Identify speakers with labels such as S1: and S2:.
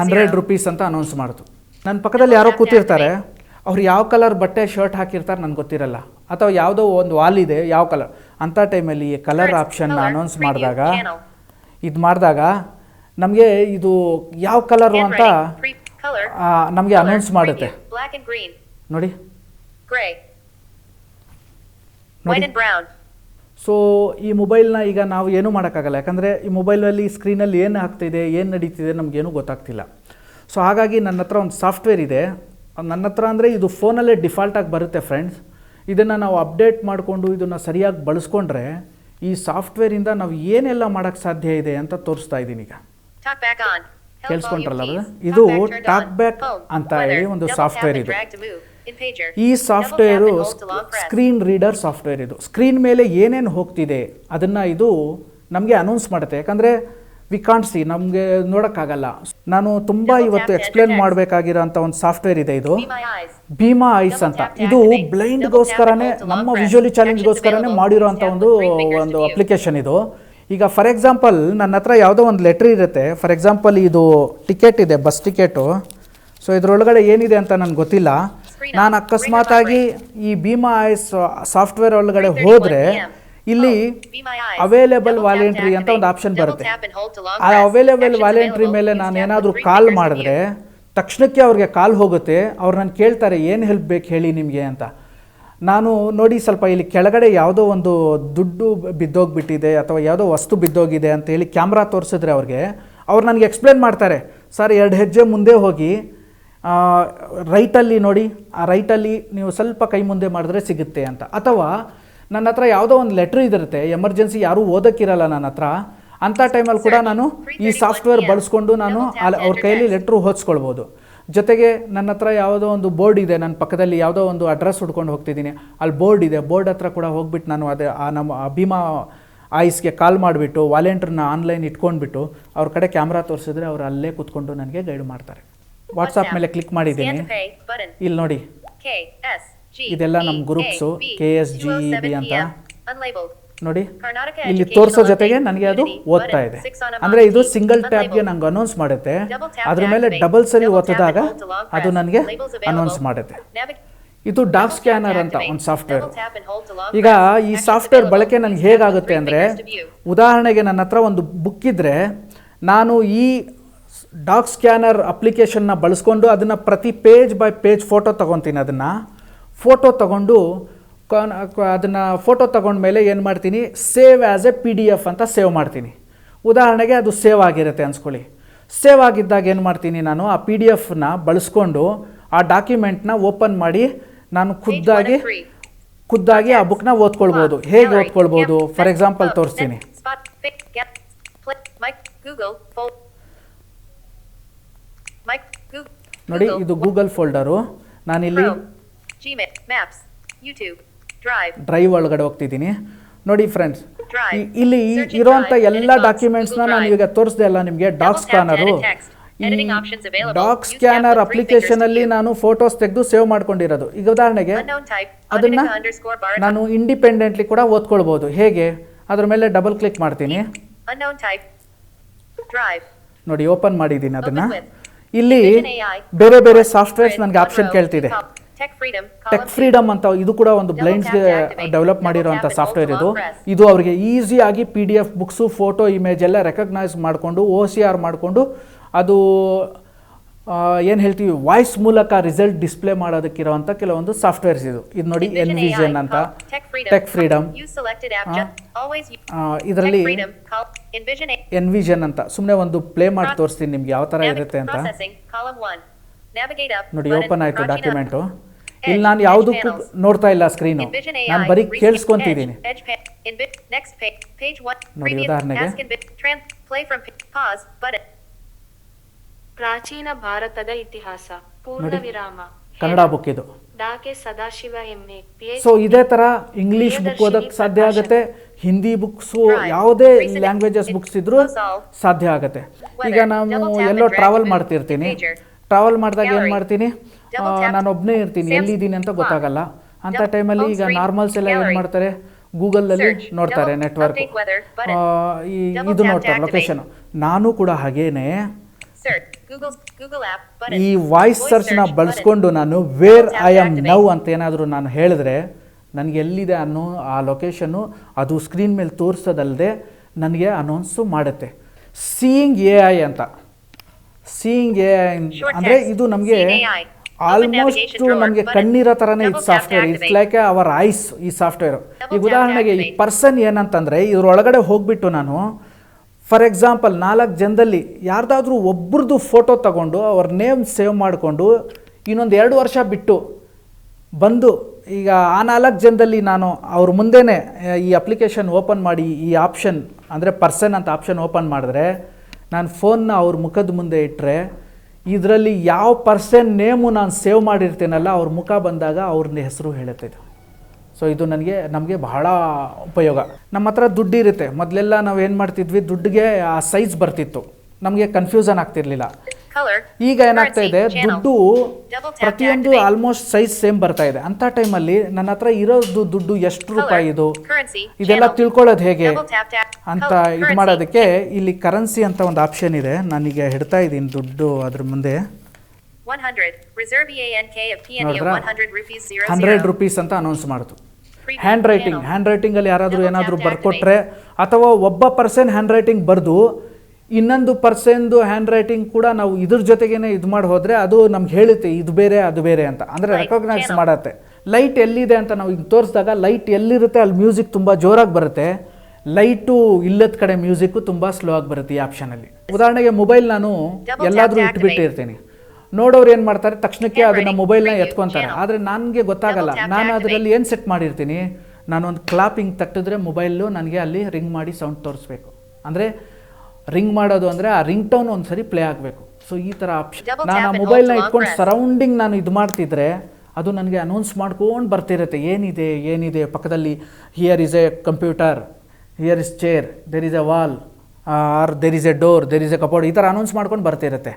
S1: Hundred rupees ಅಂತ announce ಮಾಡಿತು ನನ್ನ ಪಕ್ಕದಲ್ಲಿ ಯಾರೋ ಕೂತಿರ್ತಾರೆ. ಅವ್ರು ಯಾವ ಕಲರ್ ಬಟ್ಟೆ ಶರ್ಟ್ ಹಾಕಿರ್ತಾರೆ ನನಗೆ ಗೊತ್ತಿರಲ್ಲ. ಅಥವಾ ಯಾವುದೋ ಒಂದು ವಾಲ್ ಇದೆ ಯಾವ ಕಲರ್ ಅಂಥ ಟೈಮಲ್ಲಿ ಈ ಕಲರ್
S2: ಆಪ್ಷನ್
S1: ಆಪ್ಷನ್ನ ಅನೌನ್ಸ್ ಮಾಡಿದಾಗ. ಇದು ಮಾಡಿದಾಗ ನಮಗೆ ಇದು ಯಾವ ಕಲರು ಅಂತ. ನಮಗೆ ಅನೌನ್ಸ್ ಮಾಡುತ್ತೆ. ನೋಡಿ. ನೋಡಿ. ಸೊ ಈ ಮೊಬೈಲ್ನ ಈಗ ನಾವು ಏನೂ ಮಾಡೋಕ್ಕಾಗಲ್ಲ. ಯಾಕಂದರೆ ಈ ಮೊಬೈಲಲ್ಲಿ ಸ್ಕ್ರೀನಲ್ಲಿ ಏನು ಆಗ್ತಿದೆ ಏನು ನಡೀತಿದೆ ನಮಗೇನು ಗೊತ್ತಾಗ್ತಿಲ್ಲ. ಸೊ ಹಾಗಾಗಿ ನನ್ನ ಹತ್ರ ಒಂದು ಸಾಫ್ಟ್ವೇರ್ ಇದೆ. ನನ್ನ ಹತ್ರ ಅಂದರೆ ಇದು ಫೋನಲ್ಲೇ ಡಿಫಾಲ್ಟಾಗಿ ಬರುತ್ತೆ ಫ್ರೆಂಡ್ಸ್ ಇದನ್ನು ನಾವು ಅಪ್ಡೇಟ್ ಮಾಡಿಕೊಂಡು ಇದನ್ನು ಸರಿಯಾಗಿ ಬಳಸ್ಕೊಂಡ್ರೆ ಈ ಸಾಫ್ಟ್ವೇರಿಂದ ನಾವು ಏನೆಲ್ಲ ಮಾಡೋಕ್ಕೆ ಸಾಧ್ಯ ಇದೆ ಅಂತ ತೋರಿಸ್ತಾ ಇದ್ದೀನಿ ಈಗ. ಕೇಳಿಸ್ಕೊಂಡ್ರಲ್ಲ. ಇದು ಟಾಕ್
S2: Home.
S1: ಅಂತ ಹೇಳಿ ಒಂದು
S2: ಸಾಫ್ಟ್ವೇರ್
S1: ಇದು. ಈ ಸಾಫ್ಟ್ವೇರು. ಸ್ಕ್ರೀನ್ ರೀಡರ್ ಸಾಫ್ಟ್ವೇರ್ ಇದು. ಸ್ಕ್ರೀನ್ ಮೇಲೆ ಏನೇನು ಹೋಗ್ತಿದೆ ಅದನ್ನು ಇದು ನಮಗೆ ಅನೌನ್ಸ್ ಮಾಡುತ್ತೆ. ಯಾಕಂದರೆ ವಿ ಕಾಂಟ್ ಸಿ ನಮಗೆ ನೋಡೋಕ್ಕಾಗಲ್ಲ. ನಾನು ತುಂಬ ಇವತ್ತು ಎಕ್ಸ್ಪ್ಲೇನ್ ಮಾಡಬೇಕಾಗಿರೋಂಥ ಒಂದು ಸಾಫ್ಟ್ವೇರ್ ಇದೆ ಇದು. ಭೀಮಾ ಐಸ್ ಅಂತ. ಇದು. ಬ್ಲೈಂಡ್ಗೋಸ್ಕರನೇ ನಮ್ಮ. ವಿಜುವಲಿ ಚಾಲೆಂಜ್ಗೋಸ್ಕರನೇ. ಮಾಡಿರೋಂಥ ಒಂದು ಒಂದು ಅಪ್ಲಿಕೇಶನ್ ಇದು. ಈಗ ಫಾರ್ ಎಕ್ಸಾಂಪಲ್ ನನ್ನ ಹತ್ರ ಯಾವುದೋ ಒಂದು ಲೆಟ್ರ್ ಇರುತ್ತೆ. ಫಾರ್ ಎಕ್ಸಾಂಪಲ್ ಇದು ಟಿಕೆಟ್ ಇದೆ ಬಸ್ ಟಿಕೆಟು ಸೊ ಇದರೊಳಗಡೆ ಏನಿದೆ ಅಂತ ನನಗೆ ಗೊತ್ತಿಲ್ಲ. ನಾನು ಅಕಸ್ಮಾತಾಗಿ ಈ ಭೀಮಾ ಐಸ್ ಸಾಫ್ಟ್ವೇರ್ ಒಳಗಡೆ ಹೋದರೆ ಇಲ್ಲಿ. ಅವೈಲೇಬಲ್
S2: Double
S1: ವಾಲೆಂಟ್ರಿ ಅಂತ ಒಂದು ಆಪ್ಷನ್ ಬರುತ್ತೆ. ಆ ಅವೈಲೇಬಲ್ ವಾಲೆಂಟ್ರಿ ಮೇಲೆ ನಾನು ಏನಾದರೂ ಕಾಲ್ ಮಾಡಿದ್ರೆ ತಕ್ಷಣಕ್ಕೆ ಅವ್ರಿಗೆ ಕಾಲ್ ಹೋಗುತ್ತೆ. ಅವ್ರು ನಾನು ಕೇಳ್ತಾರೆ ಏನು ಹೆಲ್ಪ್ ಬೇಕು ಹೇಳಿ ನಿಮಗೆ? ಅಂತ. ನಾನು ನೋಡಿ ಸ್ವಲ್ಪ ಇಲ್ಲಿ ಕೆಳಗಡೆ ಯಾವುದೋ ಒಂದು ದುಡ್ಡು ಬಿದ್ದೋಗ್ಬಿಟ್ಟಿದೆ ಅಥವಾ ಯಾವುದೋ ವಸ್ತು ಬಿದ್ದೋಗಿದೆ ಅಂತ ಹೇಳಿ ಕ್ಯಾಮ್ರಾ ತೋರಿಸಿದ್ರೆ ಅವ್ರಿಗೆ. ಅವ್ರು ನನಗೆ ಎಕ್ಸ್ಪ್ಲೇನ್ ಮಾಡ್ತಾರೆ ಸರ್ ಎರಡು ಹೆಜ್ಜೆ ಮುಂದೆ ಹೋಗಿ ರೈಟಲ್ಲಿ ನೋಡಿ, ಆ ರೈಟಲ್ಲಿ ನೀವು ಸ್ವಲ್ಪ ಕೈ ಮುಂದೆ ಮಾಡಿದ್ರೆ ಸಿಗುತ್ತೆ ಅಂತ. ಅಥವಾ ನನ್ನ ಹತ್ರ ಯಾವುದೋ ಒಂದು ಲೆಟ್ರ್ ಇದಿರುತ್ತೆ, ಎಮರ್ಜೆನ್ಸಿ ಯಾರೂ ಓದೋಕ್ಕಿರಲ್ಲ ನನ್ನ ಹತ್ರ, ಅಂಥ ಟೈಮಲ್ಲಿ ಕೂಡ ನಾನು ಈ ಸಾಫ್ಟ್ವೇರ್ ಬಳಸ್ಕೊಂಡು ನಾನು ಅವ್ರ ಕೈಯಲ್ಲಿ ಲೆಟ್ರು ಓದಿಸ್ಕೊಳ್ಬೋದು ಜೊತೆಗೆ ನನ್ನ ಹತ್ರ ಯಾವುದೋ ಒಂದು ಬೋರ್ಡ್ ಇದೆ, ನನ್ನ ಪಕ್ಕದಲ್ಲಿ ಯಾವುದೋ ಒಂದು ಅಡ್ರೆಸ್ ಹುಡ್ಕೊಂಡು ಹೋಗ್ತಿದ್ದೀನಿ, ಅಲ್ಲಿ ಬೋರ್ಡ್ ಇದೆ, ಬೋರ್ಡ್ ಹತ್ರ ಕೂಡ ಹೋಗ್ಬಿಟ್ಟು ನಾನು ಅದೇ, ಆ ನಮ್ಮ ಭೀಮಾ ಆಯ್ಸ್ಗೆ ಕಾಲ್ ಮಾಡಿಬಿಟ್ಟು ವಾಲೆಂಟ್ರನ್ನ ಆನ್ಲೈನ್ ಇಟ್ಕೊಂಡ್ಬಿಟ್ಟು, ಅವ್ರ ಕಡೆ ಕ್ಯಾಮ್ರಾ ತೋರಿಸಿದ್ರೆ ಅವ್ರು ಅಲ್ಲೇ ಕೂತ್ಕೊಂಡು ನನಗೆ ಗೈಡ್ ಮಾಡ್ತಾರೆ. ವಾಟ್ಸ್ಆ್ಯಪ್ ಮೇಲೆ ಕ್ಲಿಕ್ ಮಾಡಿದ್ದೀನಿ. ಇಲ್ಲಿ ನೋಡಿ. ಇದೆಲ್ಲ ನಮ್ಮ groups K S G B ಅಂತ. ನೋಡಿ. ಇಲ್ಲಿ ತೋರಿಸೋ ಜೊತೆಗೆ ನನಗೆ ಅದು ಓದ್ತಾ ಇದೆ. ಅಂದರೆ ಇದು ಸಿಂಗಲ್ ಟ್ಯಾಬ್ಗೆ ನಂಗೆ ಅನೌನ್ಸ್ ಮಾಡುತ್ತೆ. ಅದ್ರ ಮೇಲೆ ಡಬಲ್ ಸರಿ ಒತ್ತದಾಗ ಅದು ನನಗೆ ಅನೌನ್ಸ್ ಮಾಡುತ್ತೆ. ಇದು ಡಾಕ್ ಸ್ಕ್ಯಾನರ್ ಅಂತ ಒಂದು ಸಾಫ್ಟ್ವೇರ್ ಈಗ ಈ ಸಾಫ್ಟ್ವೇರ್ ಬಳಕೆ ನನಗೆ ಹೇಗಾಗುತ್ತೆ ಅಂದರೆ ಉದಾಹರಣೆಗೆ ನನ್ನ ಹತ್ರ ಒಂದು ಬುಕ್ ಇದ್ದರೆ ನಾನು ಈ ಡಾಕ್ ಸ್ಕ್ಯಾನರ್ ಅಪ್ಲಿಕೇಶನ್ನ ಬಳಸ್ಕೊಂಡು ಅದನ್ನು ಪ್ರತಿ ಪೇಜ್ ಬೈ ಪೇಜ್ ಫೋಟೋ ತೊಗೊತೀನಿ ಅದನ್ನು. ಫೋಟೋ ತೊಗೊಂಡು ಅದನ್ನು ಫೋಟೋ ತೊಗೊಂಡ್ಮೇಲೆ ಏನು ಮಾಡ್ತೀನಿ? Save as a P D F ಅಂತ ಸೇವ್ ಮಾಡ್ತೀನಿ. ಉದಾಹರಣೆಗೆ ಅದು ಸೇವ್ ಆಗಿರುತ್ತೆ ಅನ್ಸ್ಕೊಳ್ಳಿ. ಸೇವ್ ಆಗಿದ್ದಾಗ ಏನು ಮಾಡ್ತೀನಿ ನಾನು? ಆ ಪಿ ಡಿ ಎಫ್ನ ಬಳಸ್ಕೊಂಡು ಆ ಡಾಕ್ಯುಮೆಂಟ್ನ ಓಪನ್ ಮಾಡಿ ನಾನು ಖುದ್ದಾಗಿ. ಖುದ್ದಾಗಿ ಆ ಬುಕ್ನ ಓದ್ಕೊಳ್ಬೋದು. ಹೇಗೆ ಓದ್ಕೊಳ್ಬೋದು? ಫಾರ್ ಎಕ್ಸಾಂಪಲ್ ತೋರಿಸ್ತೀನಿ. ನೋಡಿ ಇದು ಗೂಗಲ್ ಫೋಲ್ಡರು ನಾನಿಲ್ಲಿ
S2: ಮ್ಯಾಪ್ಸ್ ಯೂಟ್ಯೂಬ್
S1: ಡ್ರೈವ್ ಒಳಗಡೆ ಹೋಗ್ತಿದ್ದೀನಿ. ನೋಡಿ ಫ್ರೆಂಡ್ಸ್ ಇಲ್ಲಿ
S2: ಇರುವಂತ
S1: ಎಲ್ಲ ಡಾಕ್ಯುಮೆಂಟ್ಸ್ನ ನಾನು ಈಗ ತೋರಿಸಿದೆ ಅಲ್ಲ ನಿಮಗೆ. Doc scanner doc scanner application
S2: ಅಲ್ಲಿ
S1: ನಾನು ಫೋಟೋಸ್ ತೆಗೆದು ಸೇವ್ ಮಾಡ್ಕೊಂಡಿರೋದು. ಈಗ ಉದಾಹರಣೆಗೆ ಅದನ್ನ ನಾನು ಇಂಡಿಪೆಂಡೆಂಟ್ಲಿ ಕೂಡ ಓದ್ಕೊಳ್ಬಹುದು ಹೇಗೆ? ಅದ್ರ ಮೇಲೆ ಡಬಲ್ ಕ್ಲಿಕ್ ಮಾಡ್ತೀನಿ. ನೋಡಿ ಓಪನ್ ಮಾಡಿದ್ದೀನಿ ಅದನ್ನ. ಇಲ್ಲಿ ಬೇರೆ ಬೇರೆ ಸಾಫ್ಟ್ವೇರ್ಸ್ ನನಗೆ ಆಪ್ಷನ್ ಕೇಳ್ತಿದೆ ಟೆಕ್ ಫ್ರೀಡಮ್ ಅಂತ ಇದು ಕೂಡ ಒಂದು ಬ್ಲೈಂಡ್ಸ್ಗೆ. ಡೆವಲಪ್
S2: and
S1: ಸಾಫ್ಟ್ವೇರ್ ಇದು. ಇದು ಅವರಿಗೆ ಈಸಿಯಾಗಿ P D F books photo image ಎಲ್ಲ ರೆಕಗ್ನೈಸ್ ಮಾಡಿಕೊಂಡು ಓ ಸಿ ಆರ್ ಮಾಡಿಕೊಂಡು ಅದು ಏನು ಹೇಳ್ತೀವಿ ವಾಯ್ಸ್ ಮೂಲಕ ರಿಸಲ್ಟ್ ಡಿಸ್ಪ್ಲೇ ಮಾಡೋದಕ್ಕಿರುವಂಥ ಕೆಲವೊಂದು ಸಾಫ್ಟ್ವೇರ್ಸ್ ಇದು. ಇದು ನೋಡಿ
S2: ಎನ್
S1: ವಿಜನ್ ಅಂತ. ಟೆಕ್ ಫ್ರೀಡಮ್ ಇದರಲ್ಲಿ
S2: ಎನ್
S1: ವಿಜನ್ ಅಂತ. ಸುಮ್ಮನೆ ಒಂದು ಪ್ಲೇ ಮಾಡಿ ತೋರಿಸ್ತೀನಿ ನಿಮ್ಗೆ ಯಾವ ಥರ ಇರುತ್ತೆ ಅಂತ. ನೋಡಿ ಓಪನ್ ಆಯಿತು ಡಾಕ್ಯುಮೆಂಟು ಇಲ್ಲಿ ನಾನು ಯಾವುದಕ್ಕೂ ನೋಡ್ತಾ ಇಲ್ಲ ಸ್ಕ್ರೀನು ನಾನು ಬರೀ ಕೇಳಿಸ್ಕೊತಿದ್ದೀನಿ. ನೋಡಿ ಉದಾಹರಣೆಗೆ.
S3: ಪ್ರಾಚೀನ ಭಾರತದ ಇತಿಹಾಸ ಪೂರ್ಣ ವಿರಾಮ.
S1: ಕನ್ನಡ ಬುಕ್ ಇದು.
S3: ಡಾಕೆ ಸದಾಶಿವ ಎಂಎ PhD.
S1: ಸೊ ಇದೇ ತರ ಇಂಗ್ಲಿಷ್ ಬುಕ್ ಓದಕ್ ಸಾಧ್ಯ ಆಗುತ್ತೆ. ಹಿಂದಿ ಬುಕ್ಸು ಯಾವುದೇ ಲ್ಯಾಂಗ್ವೇಜಸ್ ಬುಕ್ಸ್ ಇದ್ರೂ ಸಾಧ್ಯ ಆಗುತ್ತೆ. ಈಗ ನಾನು ಎಲ್ಲೋ ಟ್ರಾವೆಲ್ ಮಾಡ್ತಿರ್ತೀನಿ. ಟ್ರಾವೆಲ್ ಮಾಡಿದಾಗ ಏನು ಮಾಡ್ತೀನಿ? ನಾನು ಒಬ್ಬನೇ ಇರ್ತೀನಿ. ಎಲ್ಲಿದ್ದೀನಿ ಅಂತ ಗೊತ್ತಾಗಲ್ಲ.
S2: ಅಂತ
S1: ಟೈಮಲ್ಲಿ ಈಗ. ನಾರ್ಮಲ್ಸ್ ಎಲ್ಲ ಏನ್ ಮಾಡ್ತಾರೆ? ಗೂಗಲ್
S2: ಅಲ್ಲಿ
S1: ನೋಡ್ತಾರೆ ನೆಟ್ವರ್ಕ್ ಈ ಇದು ನೋಡ್ತಾರೆ ಲೊಕೇಶನ್ ನಾನು ಕೂಡ ಹಾಗೇನೆ ಈ ವಾಯ್ಸ್ ಸರ್ಚ್ನ ಬಳಸ್ಕೊಂಡು ನಾನು ವೇರ್ ಐ ಆಮ್ ನೌ ಅಂತ ಏನಾದರೂ ನಾನು ಹೇಳಿದ್ರೆ ನನಗೆ ಎಲ್ಲಿದೆ ಅನ್ನೋ ಆ ಲೊಕೇಶನ್ನು ಅದು ಸ್ಕ್ರೀನ್ ಮೇಲೆ ತೋರಿಸೋದಲ್ಲದೆ ನನಗೆ ಅನೌನ್ಸು ಮಾಡುತ್ತೆ. ಸೀಯಿಂಗ್ ಎ ಐ ಅಂತ. ಸೀಯಿಂಗ್ ಎ ಐ ಅಂದರೆ ಇದು ನಮಗೆ ಆಲ್ಮೋಸ್ಟ್ ನಮಗೆ ಕಣ್ಣೀರ ಥರನೇ ಇದು software it's. Like our eyes ಈ ಸಾಫ್ಟ್ವೇರು ಈಗ ಉದಾಹರಣೆಗೆ ಈ. ಪರ್ಸನ್ ಏನಂತಂದರೆ ಇದ್ರೊಳಗಡೆ ಹೋಗ್ಬಿಟ್ಟು ನಾನು ಫಾರ್ ಎಕ್ಸಾಂಪಲ್ ನಾಲ್ಕು ಜನದಲ್ಲಿ ಯಾರ್ದಾದ್ರೂ ಒಬ್ರದ್ದು ಫೋಟೋ ತಗೊಂಡು ಅವ್ರ ನೇಮ್ ಸೇವ್ ಮಾಡಿಕೊಂಡು ಇನ್ನೊಂದು ಎರಡು ವರ್ಷ ಬಿಟ್ಟು ಬಂದು ಈಗ ಆ ನಾಲ್ಕು ಜನದಲ್ಲಿ ನಾನು ಅವ್ರ ಮುಂದೆನೇ ಈ ಅಪ್ಲಿಕೇಶನ್ ಓಪನ್ ಮಾಡಿ, ಈ ಆಪ್ಷನ್ ಅಂದರೆ ಪರ್ಸನ್ ಅಂತ ಆಪ್ಷನ್ ಓಪನ್ ಮಾಡಿದ್ರೆ ನಾನು ಫೋನ್ನ ಅವ್ರ ಮುಖದ ಮುಂದೆ ಇಟ್ಟರೆ ಇದರಲ್ಲಿ ಯಾವ ಪರ್ಸನ್ ನೇಮು ನಾನು ಸೇವ್ ಮಾಡಿರ್ತೀನಲ್ಲ ಅವ್ರ ಮುಖ ಬಂದಾಗ ಅವ್ರನ್ನ ಹೆಸರು ಹೇಳುತ್ತೆ ಇದು. ಸೊ ಇದು ನನಗೆ ನಮಗೆ ಬಹಳ ಉಪಯೋಗ. ನಮ್ಮ ಹತ್ರ ದುಡ್ಡು ಇರುತ್ತೆ. ಮೊದಲೆಲ್ಲ ನಾವು ಏನು ಮಾಡ್ತಿದ್ವಿ? ದುಡ್ಡಿಗೆ ಆ ಸೈಜ್ ಬರ್ತಿತ್ತು. ನಮಗೆ ಕನ್ಫ್ಯೂಸನ್ ಆಗ್ತಿರ್ಲಿಲ್ಲ. ಈಗ ಏನಾಗ್ತಾ ಇದೆ? ದುಡ್ಡು ಪ್ರತಿಯೊಂದು ಆಲ್ಮೋಸ್ಟ್ ಸೈಜ್ ಸೇಮ್ ಬರ್ತಾ ಇದೆ. ಅಂತ ಟೈಮಲ್ಲಿ ನನ್ನ ಹತ್ರ ಇರೋದು ದುಡ್ಡು ಎಷ್ಟು. ರೂಪಾಯಿ ಇದು? ಇದೆಲ್ಲ. ತಿಳ್ಕೊಳ್ಳೋದು ಹೇಗೆ? ಅಂತ ಇದು ಮಾಡೋದಕ್ಕೆ ಇಲ್ಲಿ ಕರೆನ್ಸಿ ಅಂತ ಒಂದು ಆಪ್ಷನ್ ಇದೆ. ನಾನೀಗ ಹಿಡ್ತಾ ಇದ್ದೀನಿ ದುಡ್ಡು ಅದ್ರ ಮುಂದೆ.
S2: 100. Reserve EANK of PNE of
S1: ನೋಡಿದ್ರಾ?
S2: 100 rupees 00.
S1: ಹಂಡ್ರೆಡ್ ರುಪೀಸ್ ಅಂತ ಅನೌನ್ಸ್ ಮಾಡಿತು ಹ್ಯಾಂಡ್ ರೈಟಿಂಗ್. ಹ್ಯಾಂಡ್ ರೈಟಿಂಗಲ್ಲಿ ಯಾರಾದರೂ ಏನಾದರೂ ಬರ್ಕೊಟ್ರೆ ಅಥವಾ ಒಬ್ಬ ಪರ್ಸನ್ ಹ್ಯಾಂಡ್ ರೈಟಿಂಗ್ ಬರೆದು ಇನ್ನೊಂದು ಪರ್ಸನ್ದು ಹ್ಯಾಂಡ್ ರೈಟಿಂಗ್ ಕೂಡ ನಾವು ಇದ್ರ ಜೊತೆಗೇನೆ ಇದು ಮಾಡಿ ಹೋದರೆ ಅದು ನಮ್ಗೆ ಹೇಳುತ್ತೆ ಇದು ಬೇರೆ ಅದು ಬೇರೆ ಅಂತ. ಅಂದರೆ ರೆಕಾಗ್ನೈಸ್. ಮಾಡತ್ತೆ. ಲೈಟ್ ಎಲ್ಲಿದೆ ಅಂತ ನಾವು ಈಗ ತೋರಿಸಿದಾಗ ಲೈಟ್ ಎಲ್ಲಿರುತ್ತೆ ಅಲ್ಲಿ ಮ್ಯೂಸಿಕ್ ತುಂಬ ಜೋರಾಗಿ ಬರುತ್ತೆ. ಲೈಟು ಇಲ್ಲದ ಕಡೆ ಮ್ಯೂಸಿಕ್ಕು ತುಂಬ ಸ್ಲೋ ಆಗಿ ಬರುತ್ತೆ ಈ ಆಪ್ಷನಲ್ಲಿ ಉದಾಹರಣೆಗೆ ಮೊಬೈಲ್ ನಾನು ಎಲ್ಲಾದರೂ ಇಟ್ಬಿಟ್ಟಿರ್ತೀನಿ. ನೋಡೋರು ಏನು ಮಾಡ್ತಾರೆ? ತಕ್ಷಣಕ್ಕೆ ಅದನ್ನ
S2: ಮೊಬೈಲ್
S1: ಮೊಬೈಲ್ನ ಎತ್ಕೊಂತಾರೆ. ಆದರೆ ನನಗೆ ಗೊತ್ತಾಗಲ್ಲ. ನಾನು. ಅದರಲ್ಲಿ ಏನು ಸೆಟ್ ಮಾಡಿರ್ತೀನಿ? ನಾನೊಂದು ಕ್ಲಾಪಿಂಗ್ ತಟ್ಟಿದ್ರೆ ಮೊಬೈಲು ನನಗೆ ಅಲ್ಲಿ ರಿಂಗ್ ಮಾಡಿ ಸೌಂಡ್ ತೋರಿಸ್ಬೇಕು. ಅಂದರೆ ರಿಂಗ್ ಮಾಡೋದು ಅಂದರೆ ಆ ರಿಂಗ್ ಟೌನ್ ಒಂದ್ಸರಿ ಪ್ಲೇ ಆಗಬೇಕು. ಸೊ ಈ ಥರ ಆಪ್ಷನ್ ನಾನು ಆ ಮೊಬೈಲ್ನ ಇಟ್ಕೊಂಡು ಸರೌಂಡಿಂಗ್ ನಾನು ಇದು ಮಾಡ್ತಿದ್ರೆ ಅದು ನನಗೆ ಅನೌನ್ಸ್ ಮಾಡ್ಕೊಂಡು ಬರ್ತಿರುತ್ತೆ. ಏನಿದೆ? ಏನಿದೆ? ಪಕ್ಕದಲ್ಲಿ here is a computer here is chair there is a wall are there is a door there is a cupboard ಈ ಥರ ಅನೌನ್ಸ್ ಮಾಡ್ಕೊಂಡು ಬರ್ತಿರುತ್ತೆ.